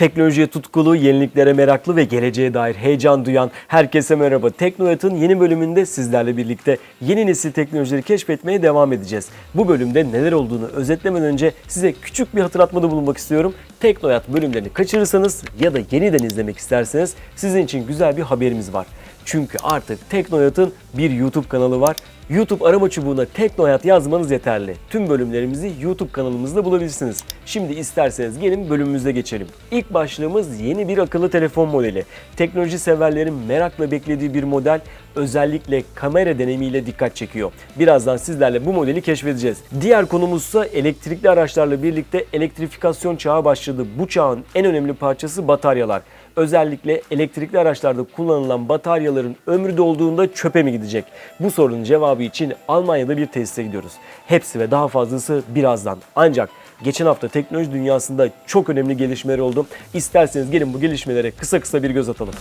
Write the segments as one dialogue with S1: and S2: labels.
S1: Teknolojiye tutkulu, yeniliklere meraklı ve geleceğe dair heyecan duyan herkese merhaba. Teknoyat'ın yeni bölümünde sizlerle birlikte yeni nesil teknolojileri keşfetmeye devam edeceğiz. Bu bölümde neler olduğunu özetlemeden önce size küçük bir hatırlatmada bulunmak istiyorum. Teknoyat bölümlerini kaçırırsanız ya da yeniden izlemek isterseniz sizin için güzel bir haberimiz var. Çünkü artık Teknoyat'ın bir YouTube kanalı var. YouTube arama çubuğuna Teknoyat yazmanız yeterli. Tüm bölümlerimizi YouTube kanalımızda bulabilirsiniz. Şimdi isterseniz gelin bölümümüze geçelim. İlk başlığımız yeni bir akıllı telefon modeli. Teknoloji severlerin merakla beklediği bir model özellikle kamera deneyimiyle dikkat çekiyor. Birazdan sizlerle bu modeli keşfedeceğiz. Diğer konumuzsa elektrikli araçlarla birlikte elektrifikasyon çağı başladı. Bu çağın en önemli parçası bataryalar. Özellikle elektrikli araçlarda kullanılan bataryaların ömrü dolduğunda çöpe mi gidecek? Bu sorunun cevabı için Almanya'da bir tesise gidiyoruz. Hepsi ve daha fazlası birazdan. Ancak geçen hafta teknoloji dünyasında çok önemli gelişmeler oldu. İsterseniz gelin bu gelişmelere kısa kısa bir göz atalım.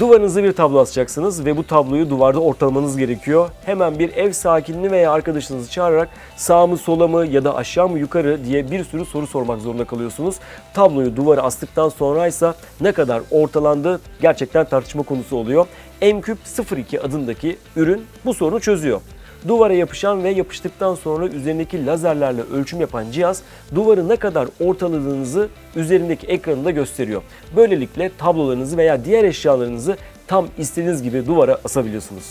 S1: Duvarınıza bir tablo asacaksınız ve bu tabloyu duvarda ortalamanız gerekiyor. Hemen bir ev sakinini veya arkadaşınızı çağırarak sağ mı sola mı ya da aşağı mı yukarı diye bir sürü soru sormak zorunda kalıyorsunuz. Tabloyu duvara astıktan sonraysa ne kadar ortalandı gerçekten tartışma konusu oluyor. Mcube 02 adındaki ürün bu sorunu çözüyor. Duvara yapışan ve yapıştıktan sonra üzerindeki lazerlerle ölçüm yapan cihaz duvarı ne kadar ortaladığınızı üzerindeki ekranında gösteriyor. Böylelikle tablolarınızı veya diğer eşyalarınızı tam istediğiniz gibi duvara asabiliyorsunuz.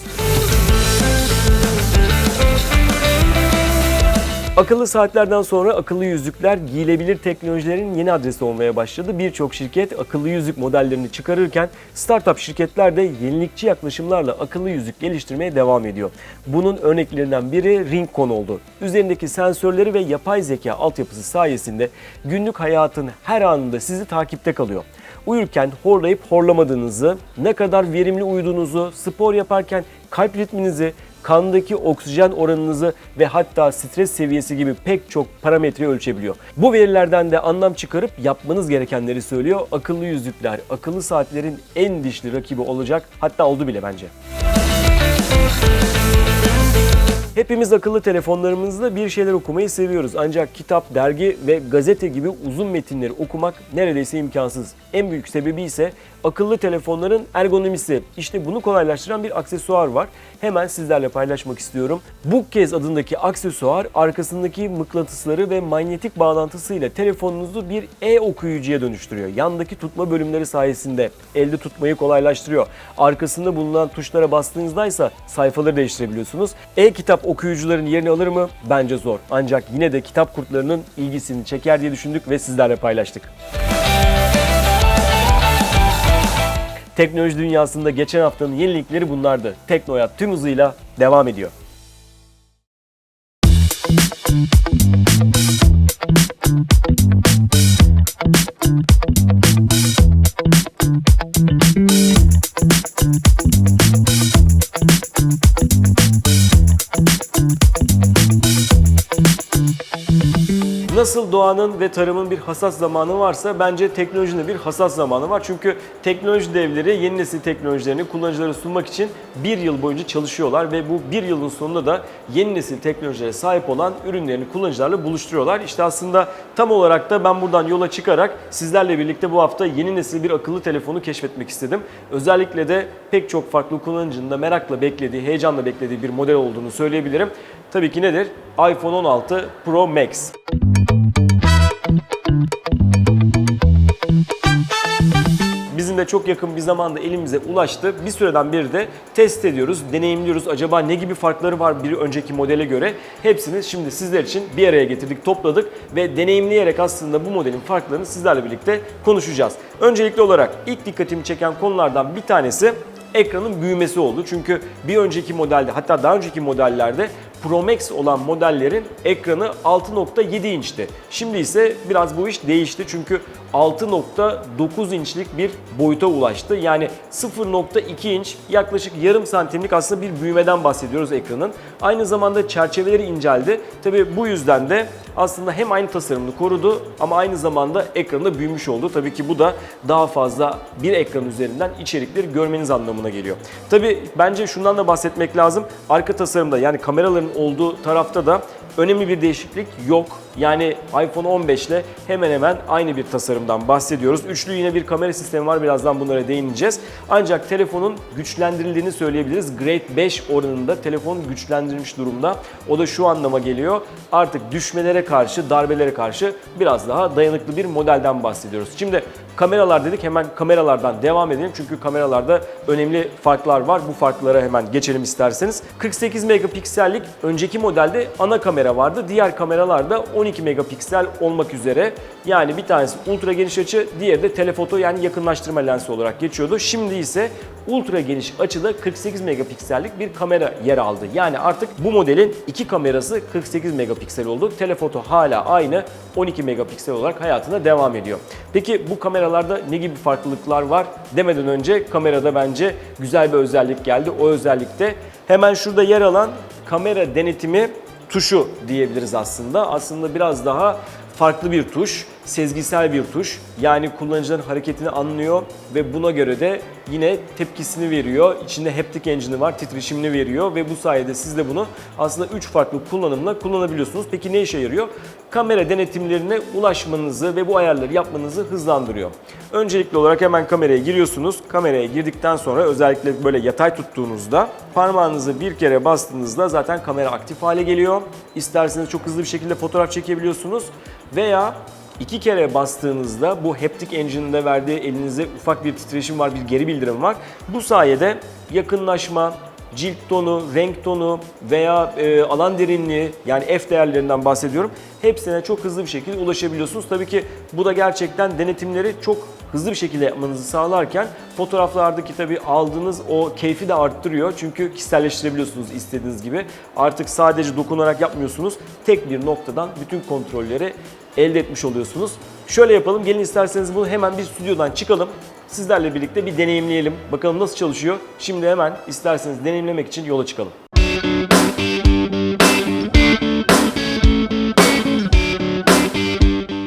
S1: Akıllı saatlerden sonra akıllı yüzükler giyilebilir teknolojilerin yeni adresi olmaya başladı. Birçok şirket akıllı yüzük modellerini çıkarırken startup şirketler de yenilikçi yaklaşımlarla akıllı yüzük geliştirmeye devam ediyor. Bunun örneklerinden biri Ringcon oldu. Üzerindeki sensörleri ve yapay zeka altyapısı sayesinde günlük hayatın her anında sizi takipte kalıyor. Uyurken horlayıp horlamadığınızı, ne kadar verimli uyuduğunuzu, spor yaparken kalp ritminizi, kandaki oksijen oranınızı ve hatta stres seviyesi gibi pek çok parametreyi ölçebiliyor. Bu verilerden de anlam çıkarıp yapmanız gerekenleri söylüyor. Akıllı yüzükler, akıllı saatlerin en dişli rakibi olacak. Hatta oldu bile bence. Hepimiz akıllı telefonlarımızda bir şeyler okumayı seviyoruz. Ancak kitap, dergi ve gazete gibi uzun metinleri okumak neredeyse imkansız. En büyük sebebi ise akıllı telefonların ergonomisi. İşte bunu kolaylaştıran bir aksesuar var. Hemen sizlerle paylaşmak istiyorum. Bookcase adındaki aksesuar arkasındaki mıknatısları ve manyetik bağlantısıyla telefonunuzu bir e-okuyucuya dönüştürüyor. Yandaki tutma bölümleri sayesinde elde tutmayı kolaylaştırıyor. Arkasında bulunan tuşlara bastığınızda ise sayfaları değiştirebiliyorsunuz. E-kitap okuyucuların yerini alır mı? Bence zor. Ancak yine de kitap kurtlarının ilgisini çeker diye düşündük ve sizlerle paylaştık. Teknoloji dünyasında geçen haftanın yenilikleri bunlardı. Teknoyat tüm hızıyla devam ediyor. Nasıl doğanın ve tarımın bir hasas zamanı varsa bence teknolojinin de bir hasas zamanı var. Çünkü teknoloji devleri yeni nesil teknolojilerini kullanıcılara sunmak için bir yıl boyunca çalışıyorlar ve bu bir yılın sonunda da yeni nesil teknolojilere sahip olan ürünlerini kullanıcılarla buluşturuyorlar. İşte aslında tam olarak da ben buradan yola çıkarak sizlerle birlikte bu hafta yeni nesil bir akıllı telefonu keşfetmek istedim. Özellikle de pek çok farklı kullanıcının da merakla beklediği, heyecanla beklediği bir model olduğunu söyleyebilirim. Tabii ki nedir? iPhone 16 Pro Max. Bizim de çok yakın bir zamanda elimize ulaştı. Bir süreden beri de test ediyoruz, deneyimliyoruz. Acaba ne gibi farkları var bir önceki modele göre? Hepsini şimdi sizler için bir araya getirdik, topladık ve deneyimleyerek aslında bu modelin farklarını sizlerle birlikte konuşacağız. Öncelikli olarak ilk dikkatimi çeken konulardan bir tanesi ekranın büyümesi oldu. Çünkü bir önceki modelde hatta daha önceki modellerde Pro Max olan modellerin ekranı 6.7 inçti. Şimdi ise biraz bu iş değişti çünkü 6.9 inçlik bir boyuta ulaştı. Yani 0.2 inç yaklaşık yarım santimlik aslında bir büyümeden bahsediyoruz ekranın. Aynı zamanda çerçeveleri inceldi. Tabi bu yüzden de aslında hem aynı tasarımını korudu ama aynı zamanda ekranı da büyümüş oldu. Tabii ki bu da daha fazla bir ekran üzerinden içerikleri görmeniz anlamına geliyor. Tabi bence şundan da bahsetmek lazım. Arka tasarımda yani kameraların olduğu tarafta da önemli bir değişiklik yok. Yani iPhone 15 ile hemen hemen aynı bir tasarımdan bahsediyoruz. Üçlü yine bir kamera sistemi var. Birazdan bunlara değineceğiz. Ancak telefonun güçlendirildiğini söyleyebiliriz. Grade 5 oranında telefon güçlendirilmiş durumda. O da şu anlama geliyor. Artık düşmelere karşı, darbelere karşı biraz daha dayanıklı bir modelden bahsediyoruz. Şimdi kameralar dedik. Hemen kameralardan devam edelim. Çünkü kameralarda önemli farklar var. Bu farklara hemen geçelim isterseniz. 48 megapiksellik önceki modelde ana kamera vardı. Diğer kameralarda 12 megapiksel olmak üzere. Yani bir tanesi ultra geniş açı, diğeri de telefoto yani yakınlaştırma lensi olarak geçiyordu. Şimdi ise ultra geniş açıda 48 megapiksellik bir kamera yer aldı. Yani artık bu modelin iki kamerası 48 megapiksel oldu. Telefoto hala aynı 12 megapiksel olarak hayatına devam ediyor. Peki bu kameralarda ne gibi farklılıklar var demeden önce kamerada bence güzel bir özellik geldi. O özellikte hemen şurada yer alan kamera denetimi tuşu diyebiliriz aslında. Aslında biraz daha farklı bir tuş, sezgisel bir tuş. Yani kullanıcıların hareketini anlıyor ve buna göre de yine tepkisini veriyor. İçinde haptic engine'i var, titreşimini veriyor ve bu sayede siz de bunu aslında 3 farklı kullanımla kullanabiliyorsunuz. Peki ne işe yarıyor? Kamera denetimlerine ulaşmanızı ve bu ayarları yapmanızı hızlandırıyor. Öncelikli olarak hemen kameraya giriyorsunuz. Kameraya girdikten sonra özellikle böyle yatay tuttuğunuzda parmağınızı bir kere bastığınızda zaten kamera aktif hale geliyor. İsterseniz çok hızlı bir şekilde fotoğraf çekebiliyorsunuz veya iki kere bastığınızda bu haptic engine'de verdiği elinize ufak bir titreşim var, bir geri bildirim var. Bu sayede yakınlaşma, cilt tonu, renk tonu veya e, alan derinliği yani f değerlerinden bahsediyorum. Hepsine çok hızlı bir şekilde ulaşabiliyorsunuz. Tabii ki bu da gerçekten denetimleri çok hızlı bir şekilde yapmanızı sağlarken fotoğraflardaki tabii aldığınız o keyfi de arttırıyor. Çünkü kişiselleştirebiliyorsunuz istediğiniz gibi. Artık sadece dokunarak yapmıyorsunuz. Tek bir noktadan bütün kontrolleri elde etmiş oluyorsunuz. Şöyle yapalım. Gelin isterseniz bunu hemen bir stüdyodan çıkalım. Sizlerle birlikte bir deneyimleyelim. Bakalım nasıl çalışıyor. Şimdi hemen isterseniz deneyimlemek için yola çıkalım.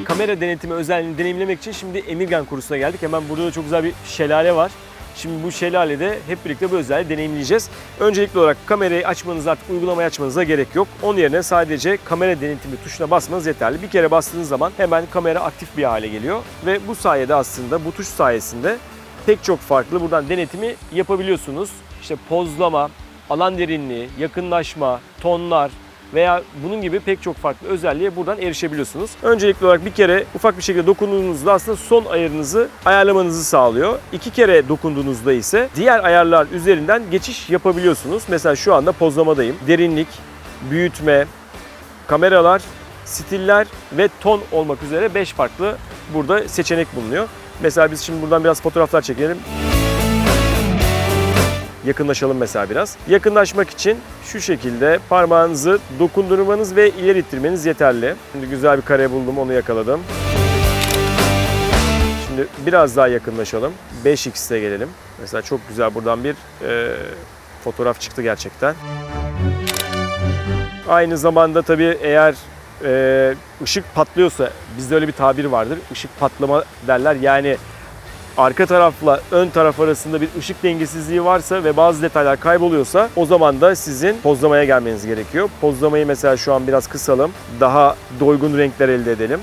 S1: Kamera denetimi özelliğini deneyimlemek için şimdi Emirgan kursuna geldik. Hemen burada da çok güzel bir şelale var. Şimdi bu şelalede hep birlikte bu özelliği deneyimleyeceğiz. Öncelikli olarak kamerayı açmanız artık uygulamayı açmanıza gerek yok. Onun yerine sadece kamera denetimi tuşuna basmanız yeterli. Bir kere bastığınız zaman hemen kamera aktif bir hale geliyor. Ve bu sayede aslında bu tuş sayesinde pek çok farklı buradan denetimi yapabiliyorsunuz. İşte pozlama, alan derinliği, yakınlaşma, tonlar, veya bunun gibi pek çok farklı özelliğe buradan erişebiliyorsunuz. Öncelikli olarak bir kere ufak bir şekilde dokunduğunuzda aslında son ayarınızı ayarlamanızı sağlıyor. İki kere dokunduğunuzda ise diğer ayarlar üzerinden geçiş yapabiliyorsunuz. Mesela şu anda pozlamadayım. Derinlik, büyütme, kameralar, stiller ve ton olmak üzere 5 farklı burada seçenek bulunuyor. Mesela biz şimdi buradan biraz fotoğraflar çekelim. Yakınlaşalım mesela biraz. Yakınlaşmak için şu şekilde parmağınızı dokundurmanız ve ileri ittirmeniz yeterli. Şimdi güzel bir kare buldum, onu yakaladım. Şimdi biraz daha yakınlaşalım. 5x'e gelelim. Mesela çok güzel buradan bir e, fotoğraf çıktı gerçekten. Aynı zamanda tabii eğer e, ışık patlıyorsa, bizde öyle bir tabir vardır. Işık patlama derler. Yani arka tarafla ön taraf arasında bir ışık dengesizliği varsa ve bazı detaylar kayboluyorsa o zaman da sizin pozlamaya gelmeniz gerekiyor. Pozlamayı mesela şu an biraz kısalım. Daha doygun renkler elde edelim.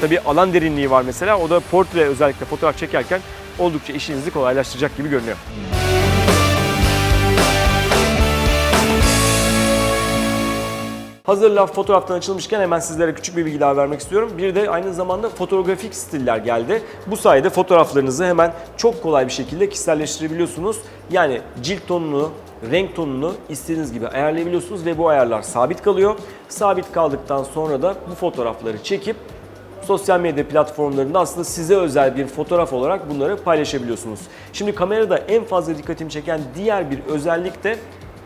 S1: Tabii alan derinliği var mesela. O da portre özellikle fotoğraf çekerken oldukça işinizi kolaylaştıracak gibi görünüyor. Hazır laf fotoğraftan açılmışken hemen sizlere küçük bir bilgi daha vermek istiyorum. Bir de aynı zamanda fotoğrafik stiller geldi. Bu sayede fotoğraflarınızı hemen çok kolay bir şekilde kişiselleştirebiliyorsunuz. Yani cilt tonunu, renk tonunu istediğiniz gibi ayarlayabiliyorsunuz ve bu ayarlar sabit kalıyor. Sabit kaldıktan sonra da bu fotoğrafları çekip sosyal medya platformlarında aslında size özel bir fotoğraf olarak bunları paylaşabiliyorsunuz. Şimdi kamerada en fazla dikkatimi çeken diğer bir özellik de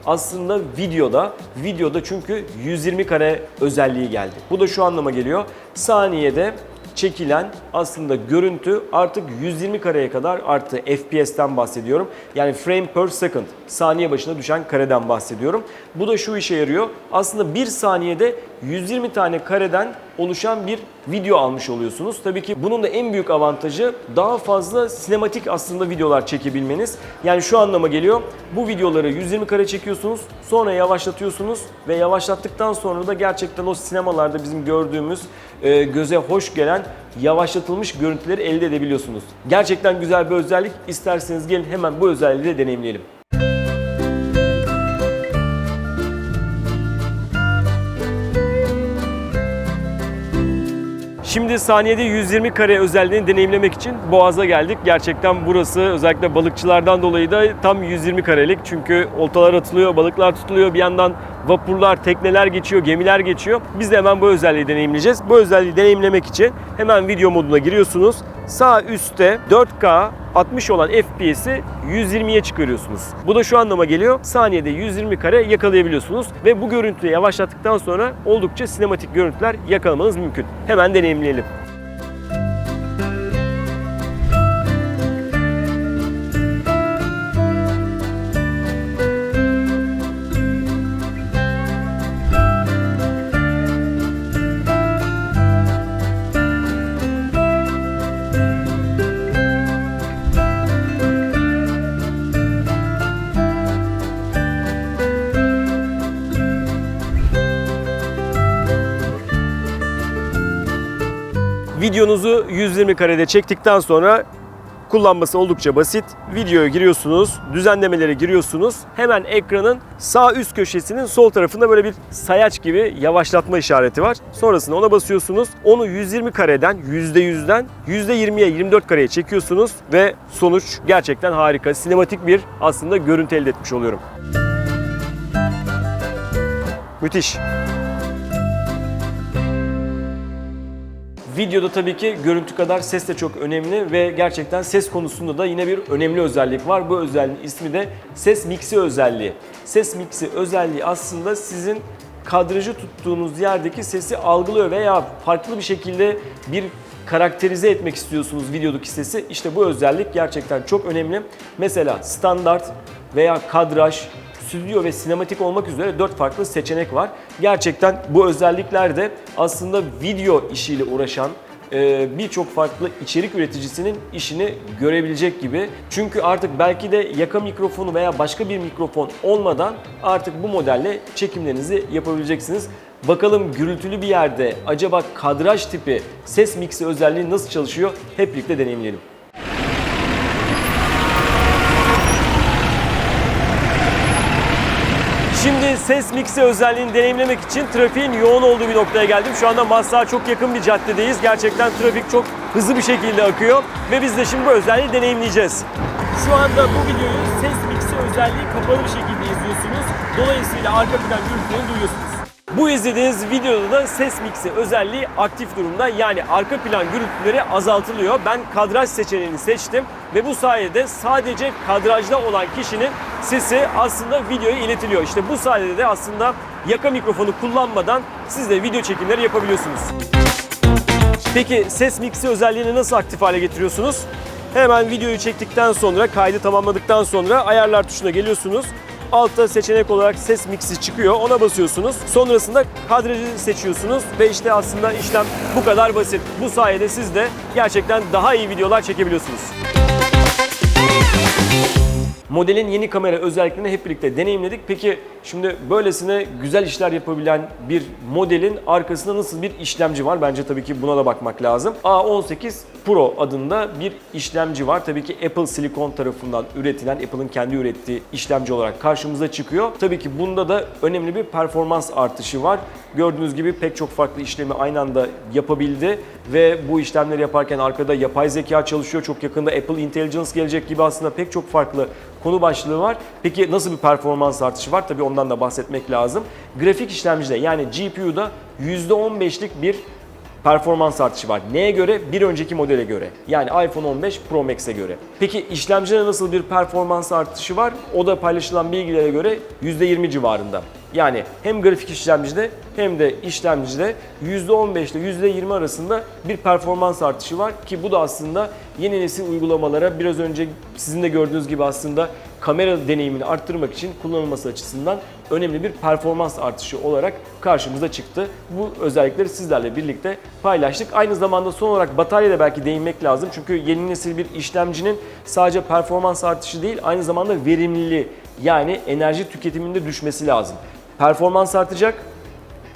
S1: aslında videoda. Videoda çünkü 120 kare özelliği geldi. Bu da şu anlama geliyor. Saniyede çekilen aslında görüntü artık 120 kareye kadar arttı. FPS'ten bahsediyorum. Yani frame per second. Saniye başına düşen kareden bahsediyorum. Bu da şu işe yarıyor. Aslında bir saniyede 120 tane kareden oluşan bir video almış oluyorsunuz. Tabii ki bunun da en büyük avantajı daha fazla sinematik aslında videolar çekebilmeniz. Yani şu anlama geliyor. Bu videoları 120 kare çekiyorsunuz, sonra yavaşlatıyorsunuz ve yavaşlattıktan sonra da gerçekten o sinemalarda bizim gördüğümüz e, göze hoş gelen yavaşlatılmış görüntüleri elde edebiliyorsunuz. Gerçekten güzel bir özellik. İsterseniz gelin hemen bu özelliği de deneyimleyelim. Şimdi saniyede 120 kare özelliğini deneyimlemek için Boğaz'a geldik. Gerçekten burası özellikle balıkçılardan dolayı da tam 120 karelik. Çünkü oltalar atılıyor, balıklar tutuluyor. Bir yandan vapurlar, tekneler geçiyor, gemiler geçiyor. Biz de hemen bu özelliği deneyimleyeceğiz. Bu özelliği deneyimlemek için hemen video moduna giriyorsunuz. Sağ üstte 4K 60 olan FPS'i 120'ye çıkarıyorsunuz. Bu da şu anlama geliyor. Saniyede 120 kare yakalayabiliyorsunuz ve bu görüntüyü yavaşlattıktan sonra oldukça sinematik görüntüler yakalamanız mümkün. Hemen deneyimleyelim. Videonuzu 120 karede çektikten sonra kullanması oldukça basit. Videoya giriyorsunuz, düzenlemelere giriyorsunuz. Hemen ekranın sağ üst köşesinin sol tarafında böyle bir sayaç gibi yavaşlatma işareti var. Sonrasında ona basıyorsunuz. Onu 120 kareden %100'den %20'ye 24 kareye çekiyorsunuz ve sonuç gerçekten harika. Sinematik bir aslında görüntü elde etmiş oluyorum. Müthiş. Videoda tabii ki görüntü kadar ses de çok önemli ve gerçekten ses konusunda da yine bir önemli özellik var. Bu özelliğin ismi de ses miksi özelliği. Ses miksi özelliği aslında sizin kadrajı tuttuğunuz yerdeki sesi algılıyor veya farklı bir şekilde bir karakterize etmek istiyorsunuz videodaki sesi. İşte bu özellik gerçekten çok önemli. Mesela standart veya kadraj, stüdyo ve sinematik olmak üzere 4 farklı seçenek var. Gerçekten bu özellikler de aslında video işiyle uğraşan e, birçok farklı içerik üreticisinin işini görebilecek gibi. Çünkü artık belki de yaka mikrofonu veya başka bir mikrofon olmadan artık bu modelle çekimlerinizi yapabileceksiniz. Bakalım gürültülü bir yerde acaba kadraj tipi ses miksi özelliği nasıl çalışıyor hep birlikte deneyimleyelim. Şimdi ses miksi özelliğini deneyimlemek için trafiğin yoğun olduğu bir noktaya geldim. Şu anda Maslak'a çok yakın bir caddedeyiz. Gerçekten trafik çok hızlı bir şekilde akıyor ve biz de şimdi bu özelliği deneyimleyeceğiz. Şu anda bu videoyu ses miksi özelliği kapalı bir şekilde izliyorsunuz. Dolayısıyla arka plan gürültülerini duyuyorsunuz. Bu izlediğiniz videoda da ses miksi özelliği aktif durumda. Yani arka plan gürültüleri azaltılıyor. Ben kadraj seçeneğini seçtim ve bu sayede sadece kadrajda olan kişinin sesi aslında videoya iletiliyor. İşte bu sayede de aslında yaka mikrofonu kullanmadan siz de video çekimleri yapabiliyorsunuz. Peki ses miksi özelliğini nasıl aktif hale getiriyorsunuz? Hemen videoyu çektikten sonra, kaydı tamamladıktan sonra ayarlar tuşuna geliyorsunuz. Altta seçenek olarak ses miksi çıkıyor. Ona basıyorsunuz. Sonrasında kadrajı seçiyorsunuz ve işte aslında işlem bu kadar basit. Bu sayede siz de gerçekten daha iyi videolar çekebiliyorsunuz. Modelin yeni kamera özelliklerini hep birlikte deneyimledik. Peki şimdi böylesine güzel işler yapabilen bir modelin arkasında nasıl bir işlemci var? Bence tabii ki buna da bakmak lazım. A18 Pro adında bir işlemci var. Tabii ki Apple Silicon tarafından üretilen, Apple'ın kendi ürettiği işlemci olarak karşımıza çıkıyor. Tabii ki bunda da önemli bir performans artışı var. Gördüğünüz gibi pek çok farklı işlemi aynı anda yapabildi ve bu işlemleri yaparken arkada yapay zeka çalışıyor. Çok yakında Apple Intelligence gelecek gibi aslında pek çok farklı konu başlığı var. Peki nasıl bir performans artışı var? Tabii ondan da bahsetmek lazım. Grafik işlemcide yani GPU'da %15'lik bir performans artışı var. Neye göre? Bir önceki modele göre. Yani iPhone 15 Pro Max'e göre. Peki işlemcide nasıl bir performans artışı var? O da paylaşılan bilgilere göre %20 civarında. Yani hem grafik işlemcide hem de işlemcide %15 ile %20 arasında bir performans artışı var ki bu da aslında yeni nesil uygulamalara biraz önce sizin de gördüğünüz gibi aslında kamera deneyimini arttırmak için kullanılması açısından önemli bir performans artışı olarak karşımıza çıktı. Bu özellikleri sizlerle birlikte paylaştık. Aynı zamanda son olarak bataryaya da belki değinmek lazım. Çünkü yeni nesil bir işlemcinin sadece performans artışı değil aynı zamanda verimliliği yani enerji tüketiminde düşmesi lazım. Performans artacak,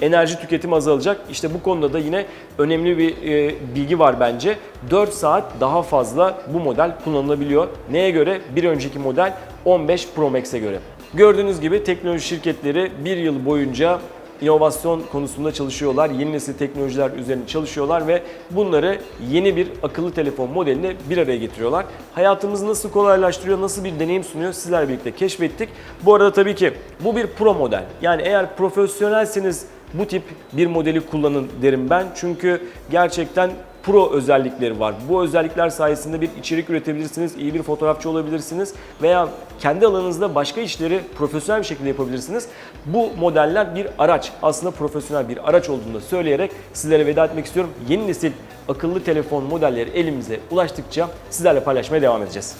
S1: enerji tüketimi azalacak. İşte bu konuda da yine önemli bir e, bilgi var bence. 4 saat daha fazla bu model kullanılabiliyor. Neye göre? Bir önceki model 15 Pro Max'e göre. Gördüğünüz gibi teknoloji şirketleri bir yıl boyunca inovasyon konusunda çalışıyorlar. Yeni nesil teknolojiler üzerine çalışıyorlar ve bunları yeni bir akıllı telefon modeline bir araya getiriyorlar. Hayatımızı nasıl kolaylaştırıyor, nasıl bir deneyim sunuyor sizlerle birlikte keşfettik. Bu arada tabii ki bu bir pro model. Yani eğer profesyonelseniz bu tip bir modeli kullanın derim ben. Çünkü gerçekten pro özellikleri var. Bu özellikler sayesinde bir içerik üretebilirsiniz, iyi bir fotoğrafçı olabilirsiniz veya kendi alanınızda başka işleri profesyonel bir şekilde yapabilirsiniz. Bu modeller bir araç, aslında profesyonel bir araç olduğunu da söyleyerek sizlere veda etmek istiyorum. Yeni nesil akıllı telefon modelleri elimize ulaştıkça sizlerle paylaşmaya devam edeceğiz.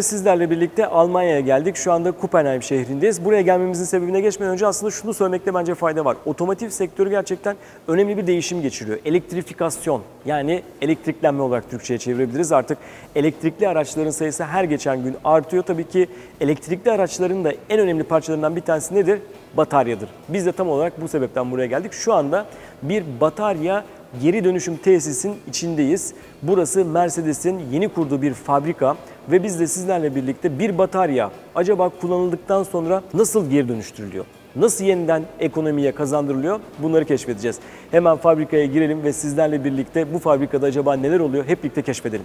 S1: Bölümde sizlerle birlikte Almanya'ya geldik. Şu anda Kuppenheim şehrindeyiz. Buraya gelmemizin sebebine geçmeden önce aslında şunu söylemekte bence fayda var. Otomotiv sektörü gerçekten önemli bir değişim geçiriyor. Elektrifikasyon yani elektriklenme olarak Türkçe'ye çevirebiliriz. Artık elektrikli araçların sayısı her geçen gün artıyor. Tabii ki elektrikli araçların da en önemli parçalarından bir tanesi nedir? Bataryadır. Biz de tam olarak bu sebepten buraya geldik. Şu anda bir batarya geri dönüşüm tesisinin içindeyiz. Burası Mercedes'in yeni kurduğu bir fabrika ve biz de sizlerle birlikte bir batarya acaba kullanıldıktan sonra nasıl geri dönüştürülüyor? Nasıl yeniden ekonomiye kazandırılıyor? Bunları keşfedeceğiz. Hemen fabrikaya girelim ve sizlerle birlikte bu fabrikada acaba neler oluyor hep birlikte keşfedelim.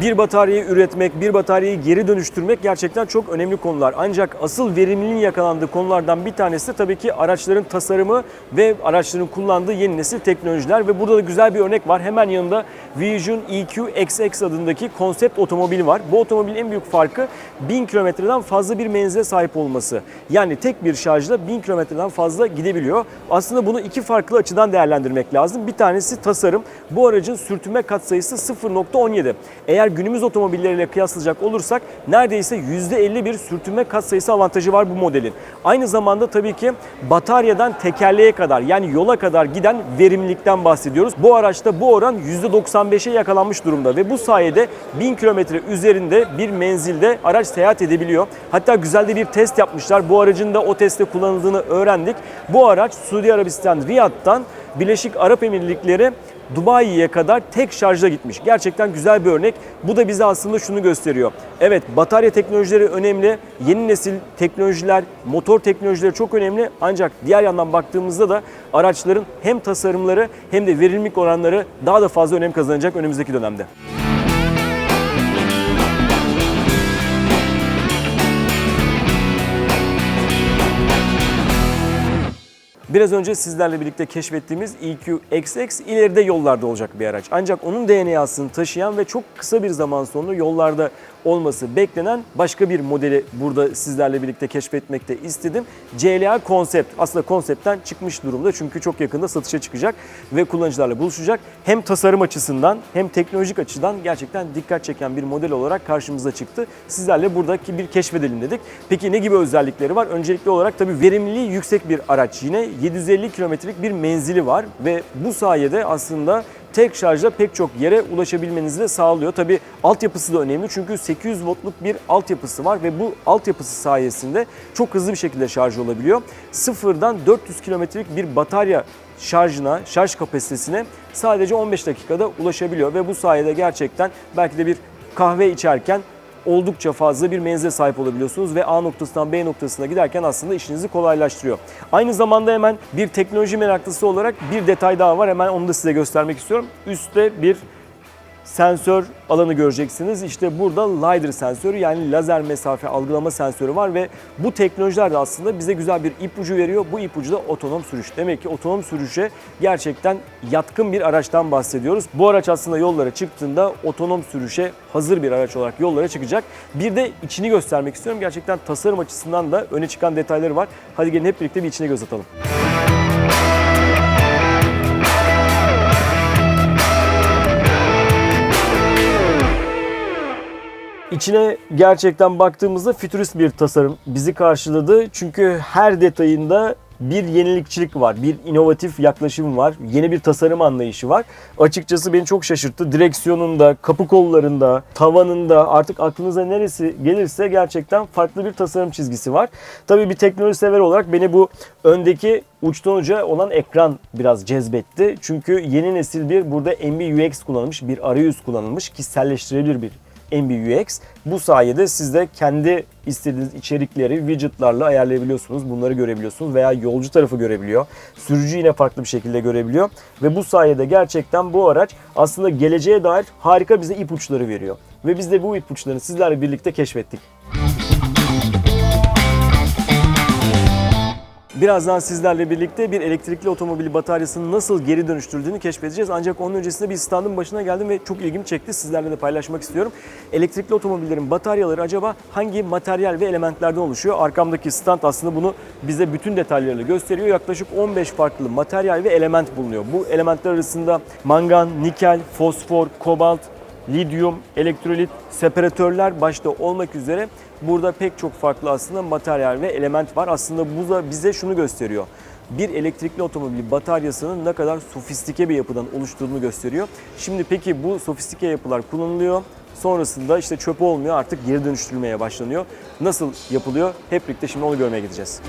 S1: Bir bataryayı üretmek, bir bataryayı geri dönüştürmek gerçekten çok önemli konular. Ancak asıl verimliliğin yakalandığı konulardan bir tanesi de tabii ki araçların tasarımı ve araçların kullandığı yeni nesil teknolojiler ve burada da güzel bir örnek var. Hemen yanında Vision EQ XX adındaki konsept otomobil var. Bu otomobilin en büyük farkı 1000 kilometreden fazla bir menzile sahip olması. Yani tek bir şarjla 1000 kilometreden fazla gidebiliyor. Aslında bunu iki farklı açıdan değerlendirmek lazım. Bir tanesi tasarım. Bu aracın sürtünme katsayısı 0.17. Eğer günümüz otomobilleriyle kıyaslayacak olursak neredeyse %50 bir sürtünme katsayısı avantajı var bu modelin. Aynı zamanda tabii ki bataryadan tekerleğe kadar yani yola kadar giden verimlilikten bahsediyoruz. Bu araçta bu oran %95'e yakalanmış durumda ve bu sayede 1000 kilometre üzerinde bir menzilde araç seyahat edebiliyor. Hatta güzel de bir test yapmışlar. Bu aracın da o testte kullanıldığını öğrendik. Bu araç Suudi Arabistan Riyad'dan Birleşik Arap Emirlikleri Dubai'ye kadar tek şarjla gitmiş. Gerçekten güzel bir örnek. Bu da bize aslında şunu gösteriyor. Evet batarya teknolojileri önemli. Yeni nesil teknolojiler, motor teknolojileri çok önemli. Ancak diğer yandan baktığımızda da araçların hem tasarımları hem de verimlilik oranları daha da fazla önem kazanacak önümüzdeki dönemde. Biraz önce sizlerle birlikte keşfettiğimiz EQ XX ileride yollarda olacak bir araç. Ancak onun DNA'sını taşıyan ve çok kısa bir zaman sonra yollarda olması beklenen başka bir modeli burada sizlerle birlikte keşfetmekte istedim. CLA Concept aslında konseptten çıkmış durumda çünkü çok yakında satışa çıkacak ve kullanıcılarla buluşacak. Hem tasarım açısından hem teknolojik açıdan gerçekten dikkat çeken bir model olarak karşımıza çıktı. Sizlerle buradaki bir keşfedelim dedik. Peki ne gibi özellikleri var? Öncelikli olarak tabii verimliliği yüksek bir araç yine 750 kilometrelik bir menzili var ve bu sayede aslında tek şarjla pek çok yere ulaşabilmenizi de sağlıyor. Tabi altyapısı da önemli çünkü 800 voltluk bir altyapısı var ve bu altyapısı sayesinde çok hızlı bir şekilde şarj olabiliyor. Sıfırdan 400 kilometrelik bir batarya şarjına, şarj kapasitesine sadece 15 dakikada ulaşabiliyor ve bu sayede gerçekten belki de bir kahve içerken oldukça fazla bir menzile sahip olabiliyorsunuz ve A noktasından B noktasına giderken aslında işinizi kolaylaştırıyor. Aynı zamanda hemen bir teknoloji meraklısı olarak bir detay daha var. Hemen onu da size göstermek istiyorum. Üstte bir sensör alanı göreceksiniz. İşte burada LiDAR sensörü yani lazer mesafe algılama sensörü var ve bu teknolojiler de aslında bize güzel bir ipucu veriyor. Bu ipucu da otonom sürüş. Demek ki otonom sürüşe gerçekten yatkın bir araçtan bahsediyoruz. Bu araç aslında yollara çıktığında otonom sürüşe hazır bir araç olarak yollara çıkacak. Bir de içini göstermek istiyorum. Gerçekten tasarım açısından da öne çıkan detayları var. Hadi gelin hep birlikte bir içine göz atalım. İçine gerçekten baktığımızda fütürist bir tasarım bizi karşıladı. Çünkü her detayında bir yenilikçilik var, bir inovatif yaklaşım var, yeni bir tasarım anlayışı var. Açıkçası beni çok şaşırttı. Direksiyonunda, kapı kollarında, tavanında artık aklınıza neresi gelirse gerçekten farklı bir tasarım çizgisi var. Tabii bir teknoloji sever olarak beni bu öndeki uçtan uca olan ekran biraz cezbetti. Çünkü yeni nesil bir burada MBUX kullanılmış, bir arayüz kullanılmış, kişiselleştirilebilir bir MBUX. Bu sayede siz de kendi istediğiniz içerikleri widgetlarla ayarlayabiliyorsunuz. Bunları görebiliyorsunuz veya yolcu tarafı görebiliyor. Sürücü yine farklı bir şekilde görebiliyor. Ve bu sayede gerçekten bu araç aslında geleceğe dair harika bize ipuçları veriyor. Ve biz de bu ipuçlarını sizlerle birlikte keşfettik. Birazdan sizlerle birlikte bir elektrikli otomobil bataryasını nasıl geri dönüştürdüğünü keşfedeceğiz. Ancak onun öncesinde bir standın başına geldim ve çok ilgimi çekti. Sizlerle de paylaşmak istiyorum. Elektrikli otomobillerin bataryaları acaba hangi materyal ve elementlerden oluşuyor? Arkamdaki stand aslında bunu bize bütün detaylarıyla gösteriyor. Yaklaşık 15 farklı materyal ve element bulunuyor. Bu elementler arasında mangan, nikel, fosfor, kobalt, lityum, elektrolit, separatörler başta olmak üzere burada pek çok farklı aslında materyal ve element var. Aslında bu da bize şunu gösteriyor. Bir elektrikli otomobil bataryasının ne kadar sofistike bir yapıdan oluştuğunu gösteriyor. Şimdi peki bu sofistike yapılar kullanılıyor. Sonrasında işte çöp olmuyor artık geri dönüştürülmeye başlanıyor. Nasıl yapılıyor? Hep birlikte şimdi onu görmeye gideceğiz.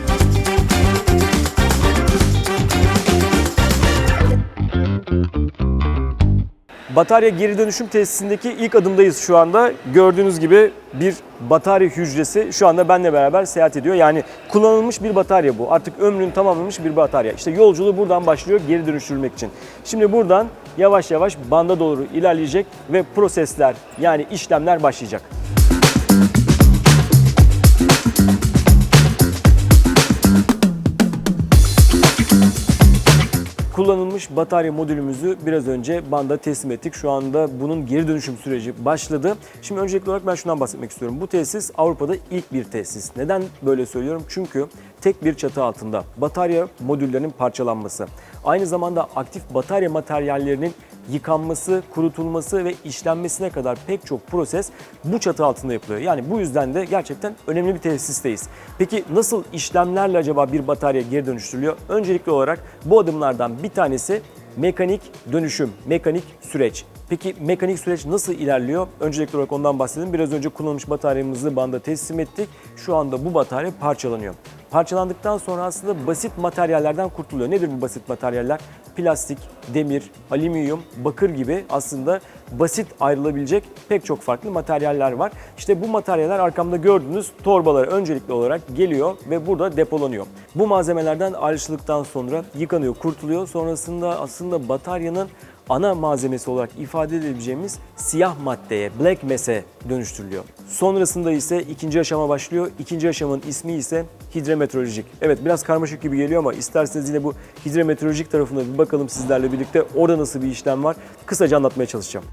S1: Batarya geri dönüşüm tesisindeki ilk adımdayız şu anda. Gördüğünüz gibi bir batarya hücresi şu anda benimle beraber seyahat ediyor. Yani kullanılmış bir batarya bu. Artık ömrünü tamamlamış bir batarya. İşte yolculuğu buradan başlıyor geri dönüştürülmek için. Şimdi buradan yavaş yavaş banda doğru ilerleyecek ve prosesler yani işlemler başlayacak. Kullanılmış batarya modülümüzü biraz önce banda teslim ettik. Şu anda bunun geri dönüşüm süreci başladı. Şimdi öncelikli olarak ben şundan bahsetmek istiyorum. Bu tesis Avrupa'da ilk bir tesis. Neden böyle söylüyorum? Çünkü tek bir çatı altında batarya modüllerinin parçalanması, aynı zamanda aktif batarya materyallerinin yıkanması, kurutulması ve işlenmesine kadar pek çok proses bu çatı altında yapılıyor. Yani bu yüzden de gerçekten önemli bir tesisteyiz. Peki nasıl işlemlerle acaba bir batarya geri dönüştürülüyor? Öncelikli olarak bu adımlardan bir tanesi mekanik dönüşüm, mekanik süreç. Peki mekanik süreç nasıl ilerliyor? Öncelikli olarak ondan bahsedelim. Biraz önce kullanılmış bataryamızı banda teslim ettik. Şu anda bu batarya parçalanıyor. Parçalandıktan sonra aslında basit materyallerden kurtuluyor. Nedir bu basit materyaller? Plastik, demir, alüminyum, bakır gibi aslında basit ayrılabilecek pek çok farklı materyaller var. İşte bu materyaller arkamda gördüğünüz torbalara öncelikli olarak geliyor ve burada depolanıyor. Bu malzemelerden ayrıştıktan sonra yıkanıyor, kurtuluyor. Sonrasında aslında bataryanın ana malzemesi olarak ifade edebileceğimiz siyah maddeye, black mass'e dönüştürülüyor. Sonrasında ise ikinci aşama başlıyor. İkinci aşamanın ismi ise hidrometeorolojik. Evet biraz karmaşık gibi geliyor ama isterseniz yine bu hidrometeorolojik tarafına bir bakalım sizlerle birlikte. Orada nasıl bir işlem var? Kısaca anlatmaya çalışacağım.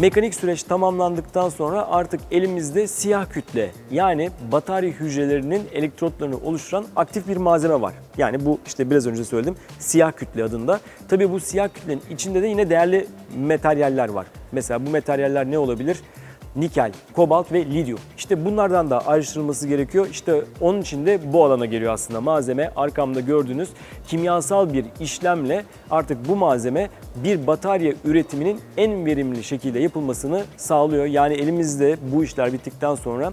S1: Mekanik süreç tamamlandıktan sonra artık elimizde siyah kütle yani batarya hücrelerinin elektrotlarını oluşturan aktif bir malzeme var. Yani bu işte biraz önce söyledim siyah kütle adında. Tabii bu siyah kütlenin içinde de yine değerli materyaller var. Mesela bu materyaller ne olabilir? Nikel, kobalt ve lityum. İşte bunlardan da ayrıştırılması gerekiyor. İşte onun için de bu alana geliyor aslında malzeme. Arkamda gördüğünüz kimyasal bir işlemle artık bu malzeme bir batarya üretiminin en verimli şekilde yapılmasını sağlıyor. Yani elimizde bu işler bittikten sonra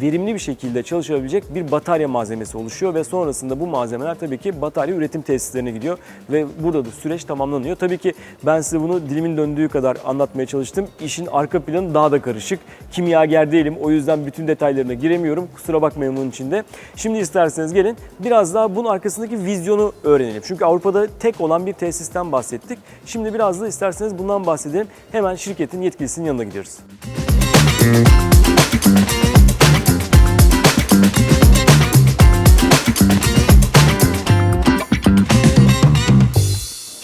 S1: verimli bir şekilde çalışabilecek bir batarya malzemesi oluşuyor ve sonrasında bu malzemeler tabii ki batarya üretim tesislerine gidiyor ve burada da süreç tamamlanıyor. Tabii ki ben size bunu dilimin döndüğü kadar anlatmaya çalıştım. İşin arka planı daha da karışık. Kimyager değilim o yüzden bütün detaylarına giremiyorum. Kusura bakmayın bunun için de. Şimdi isterseniz gelin biraz daha bunun arkasındaki vizyonu öğrenelim. Çünkü Avrupa'da tek olan bir tesisten bahsettik. Şimdi biraz da isterseniz bundan bahsedelim. Hemen şirketin yetkilisinin yanına gidiyoruz.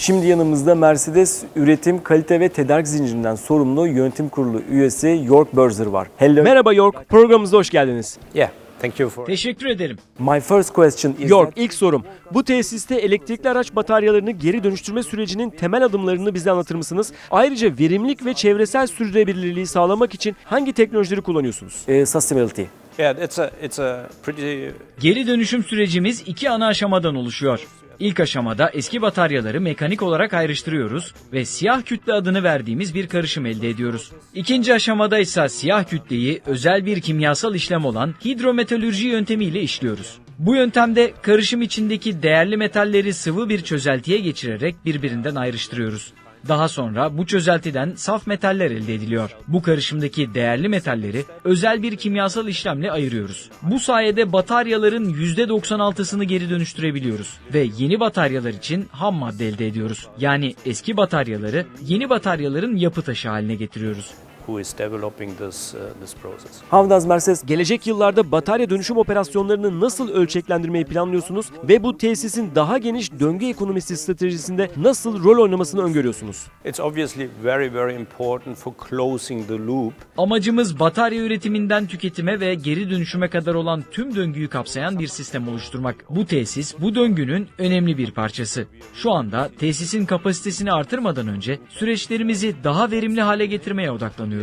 S1: Şimdi yanımızda Mercedes üretim, kalite ve tedarik zincirinden sorumlu yönetim kurulu üyesi York Börzer var. Hello. Merhaba York, programımıza hoş geldiniz.
S2: Yeah, thank you for.
S3: Teşekkür ederim.
S1: My first question is
S4: York
S1: that-
S4: ilk sorum. Bu tesiste elektrikli araç bataryalarını geri dönüştürme sürecinin temel adımlarını bize anlatır mısınız? Ayrıca verimlilik ve çevresel sürdürülebilirliği sağlamak için hangi teknolojileri kullanıyorsunuz?
S1: e, sustainability.
S2: Yeah, it's a it's a pretty
S3: Geri dönüşüm sürecimiz iki ana aşamadan oluşuyor. İlk aşamada eski bataryaları mekanik olarak ayrıştırıyoruz ve siyah kütle adını verdiğimiz bir karışım elde ediyoruz. İkinci aşamada ise siyah kütleyi özel bir kimyasal işlem olan hidrometalürji yöntemiyle işliyoruz. Bu yöntemde karışım içindeki değerli metalleri sıvı bir çözeltiye geçirerek birbirinden ayrıştırıyoruz. Daha sonra bu çözeltiden saf metaller elde ediliyor. Bu karışımdaki değerli metalleri özel bir kimyasal işlemle ayırıyoruz. Bu sayede bataryaların %96'sını geri dönüştürebiliyoruz ve yeni bataryalar için ham madde elde ediyoruz. Yani eski bataryaları yeni bataryaların yapı taşı haline getiriyoruz.
S2: Who is developing this uh, this process.
S1: How does Mercedes
S4: Gelecek yıllarda batarya dönüşüm operasyonlarını nasıl ölçeklendirmeyi planlıyorsunuz ve bu tesisin daha geniş döngü ekonomisi stratejisinde nasıl rol oynamasını öngörüyorsunuz?
S2: It's obviously very very important for closing the loop.
S3: Amacımız batarya üretiminden tüketime ve geri dönüşüme kadar olan tüm döngüyü kapsayan bir sistem oluşturmak. Bu tesis bu döngünün önemli bir parçası. Şu anda tesisin kapasitesini artırmadan önce süreçlerimizi daha verimli hale getirmeye odaklanıyoruz.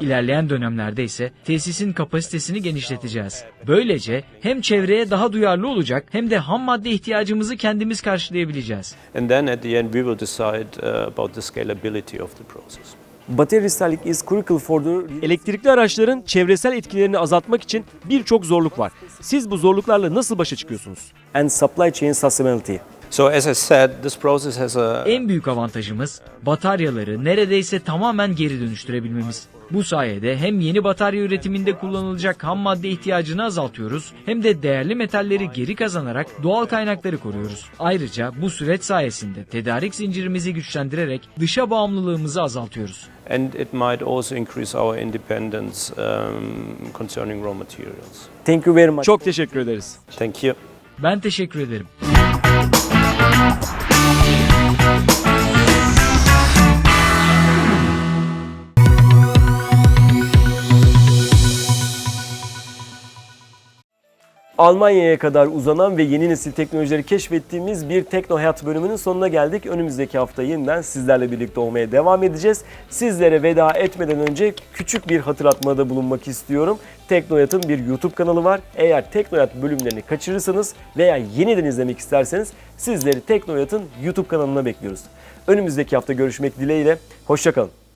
S3: İlerleyen dönemlerde ise tesisin kapasitesini genişleteceğiz. Böylece hem çevreye daha duyarlı olacak hem de ham madde ihtiyacımızı kendimiz karşılayabileceğiz.
S2: And then at the end we will decide about the scalability of the process.
S1: Battery recycling is critical for the
S4: Elektrikli araçların çevresel etkilerini azaltmak için birçok zorluk var. Siz bu zorluklarla nasıl başa çıkıyorsunuz?
S1: and supply chain sustainability.
S2: So as I said, this process has a
S3: En büyük avantajımız bataryaları neredeyse tamamen geri dönüştürebilmemiz. Bu sayede hem yeni batarya üretiminde kullanılacak ham madde ihtiyacını azaltıyoruz hem de değerli metalleri geri kazanarak doğal kaynakları koruyoruz. Ayrıca bu süreç sayesinde tedarik zincirimizi güçlendirerek dışa bağımlılığımızı azaltıyoruz.
S2: and it might also increase our independence um, concerning raw materials.
S1: Thank you very much.
S4: Çok teşekkür ederiz.
S2: Thank you.
S3: Ben teşekkür ederim. Bye.
S1: Almanya'ya kadar uzanan ve yeni nesil teknolojileri keşfettiğimiz bir Tekno Hayat bölümünün sonuna geldik. Önümüzdeki hafta yeniden sizlerle birlikte olmaya devam edeceğiz. Sizlere veda etmeden önce küçük bir hatırlatmada bulunmak istiyorum. Teknoyat'ın bir YouTube kanalı var. Eğer Teknoyat bölümlerini kaçırırsanız veya yeniden izlemek isterseniz sizleri Teknoyat'ın YouTube kanalına bekliyoruz. Önümüzdeki hafta görüşmek dileğiyle. Hoşçakalın.